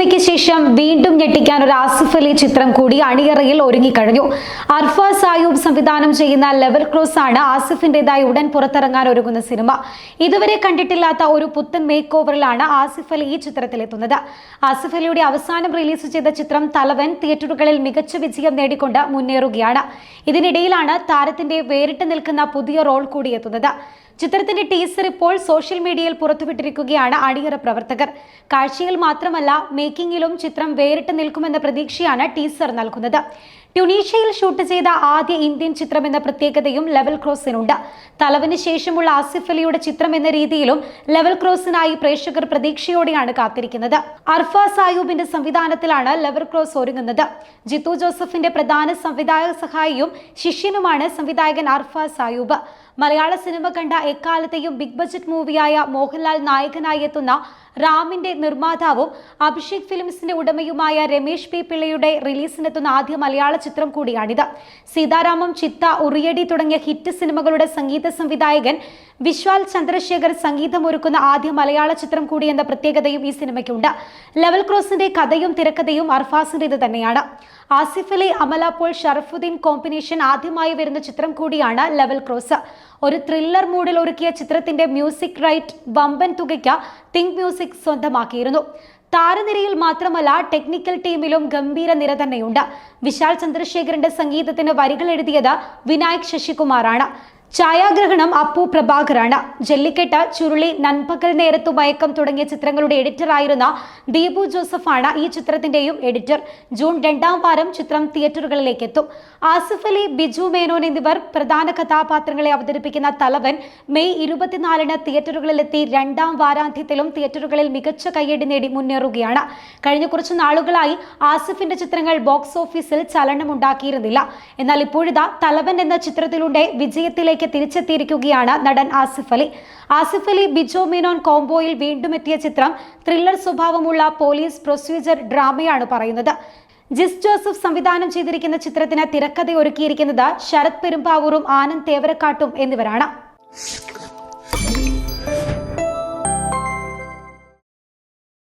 me ശേഷം വീണ്ടും ഞെട്ടിക്കാൻ ഒരു ആസിഫ് അലി ചിത്രം കൂടി അണിയറയിൽ ഒരുങ്ങിക്കഴിഞ്ഞു. അർഫ സായൂബ് സംവിധാനം ചെയ്യുന്ന ലെവൽ ക്രോസ് ആണ് ആസിഫിന്റേതായി ഉടൻ പുറത്തിറങ്ങാൻ ഒരുങ്ങുന്ന സിനിമ. ഇതുവരെ കണ്ടിട്ടില്ലാത്ത ഒരു പുത്തൻ മേക്ക് ഓവറിലാണ് ആസിഫ് അലി ഈ ചിത്രത്തിലെത്തുന്നത്. ആസിഫ് അലിയുടെ അവസാനം റിലീസ് ചെയ്ത ചിത്രം തലവൻ തിയേറ്ററുകളിൽ മികച്ച വിജയം നേടിക്കൊണ്ട് മുന്നേറുകയാണ്. ഇതിനിടയിലാണ് താരത്തിന്റെ വേറിട്ട് നിൽക്കുന്ന പുതിയ റോൾ കൂടി എത്തുന്നത്. ചിത്രത്തിന്റെ ടീസർ ഇപ്പോൾ സോഷ്യൽ മീഡിയയിൽ പുറത്തുവിട്ടിരിക്കുകയാണ് അണിയറ പ്രവർത്തകർ. കാഴ്ചയിൽ മാത്രമല്ല മേക്കിംഗിലും ചിത്രം വേറിട്ട് നിൽക്കുമെന്ന പ്രതീക്ഷയാണ് ടീസർ നൽകുന്നത്. ട്യുണീഷ്യയിൽ ഷൂട്ട് ചെയ്ത ആദ്യ ഇന്ത്യൻ ചിത്രം എന്ന പ്രത്യേകതയും ലെവൽ ക്രോസിനുണ്ട്. തലവിന് ശേഷമുള്ള ആസിഫ് അലിയുടെ ചിത്രം എന്ന രീതിയിലും ലെവൽ ക്രോസിനായി പ്രേക്ഷകർ പ്രതീക്ഷയോടെയാണ് കാത്തിരിക്കുന്നത്. അർഫ സായൂബിന്റെ സംവിധാനത്തിലാണ് ലെവൽ ക്രോസ് ഒരുങ്ങുന്നത്. ജിത്തു ജോസഫിന്റെ പ്രധാന സംവിധായക സഹായിയും ശിഷ്യനുമാണ് സംവിധായകൻ അർഫ സായൂബ്. മലയാള സിനിമ കണ്ട എക്കാലത്തെയും ബിഗ് ബജറ്റ് മൂവിയായ മോഹൻലാൽ നായകനായി എത്തുന്ന റാമിന്റെ നിർമ്മാതാവും അഭിഷേക് ഫിലിംസിന്റെ ഉടമയുമായ രമേശ് പി പിള്ളയുടെ റിലീസിനെത്തുന്ന ആദ്യ മലയാള ചിത്രം കൂടിയാണിത്. സീതാരാമം ചിത്ത ഉറിയടി തുടങ്ങിയ ഹിറ്റ് സിനിമകളുടെ സംഗീത സംവിധായകൻ വിശ്വാൽ ചന്ദ്രശേഖർ സംഗീതമൊരുക്കുന്ന ആദ്യ മലയാള ചിത്രം കൂടി എന്ന പ്രത്യേകതയും ഈ സിനിമയ്ക്കുണ്ട്. ലെവൽ ക്രോസിന്റെ കഥയും തിരക്കഥയും അർഫാസിന്റെ ഇത് തന്നെയാണ്. ആസിഫ് അലി അമല പോൾ ഷറഫുദ്ദീൻ കോമ്പിനേഷൻ ആദ്യമായി വരുന്ന ചിത്രം കൂടിയാണ് ലെവൽ ക്രോസ്. ഒരു ത്രില്ലർ മൂഡിൽ ഒരുക്കിയ ചിത്രത്തിന്റെ മ്യൂസിക് റൈറ്റ് വമ്പൻ തുകയ്ക്ക് തിങ്ക് മ്യൂസിക് സ്വന്തമാക്കിയിരുന്നു. താരനിരയിൽ മാത്രമല്ല ടെക്നിക്കൽ ടീമിലും ഗംഭീര നിര തന്നെയുണ്ട്. വിശാൽ ചന്ദ്രശേഖരന്റെ സംഗീതത്തിന് വരികൾ എഴുതിയത് വിനായക് ശശികുമാറാണ്. ഛായാഗ്രഹണം അപ്പു പ്രഭാകറാണ് ജല്ലിക്കെട്ട് ചുരുളി നൻപകൽ നേരത്തു മയക്കം തുടങ്ങിയ ചിത്രങ്ങളുടെ എഡിറ്ററായിരുന്ന ദീപു ജോസഫാണ് ഈ ചിത്രത്തിന്റെയും എഡിറ്റർ. ജൂൺ രണ്ടാം വാരം ചിത്രം തിയേറ്ററുകളിലേക്ക് എത്തും ആസിഫ് അലി ബിജു മേനോൻ എന്നിവർ പ്രധാന കഥാപാത്രങ്ങളെ അവതരിപ്പിക്കുന്ന തലവൻ മെയ് ഇരുപത്തിനാലിന് തിയേറ്ററുകളിലെത്തി രണ്ടാം വാരാന്ത്യത്തിലും തിയേറ്ററുകളിൽ മികച്ച കയ്യടി നേടി മുന്നേറുകയാണ്. കഴിഞ്ഞ കുറച്ച് നാളുകളായി ആസിഫിന്റെ ചിത്രങ്ങൾ ബോക്സ് ഓഫീസിൽ ചലനമുണ്ടാക്കിയിരുന്നില്ല. എന്നാൽ ഇപ്പോഴിതാ തലവൻ എന്ന ചിത്രത്തിലൂടെ വിജയത്തിലേക്ക് തിരിച്ചെത്തിയിരിക്കുകയാണ് നടൻ ആസിഫ് അലി. ആസിഫ് അലി ബിജോ മേനോൻ കോംബോയിൽ വീണ്ടും എത്തിയ ചിത്രം ത്രില്ലർ സ്വഭാവമുള്ള പോലീസ് പ്രൊസീജർ ഡ്രാമയാണ് പറയുന്നത്. ജിസ് ജോസഫ് സംവിധാനം ചെയ്തിരിക്കുന്ന ചിത്രത്തിന് തിരക്കഥ ഒരുക്കിയിരിക്കുന്നത് ശരത് പെരുമ്പാവൂറും ആനന്ദ് തേവരക്കാട്ടും എന്നിവരാണ്.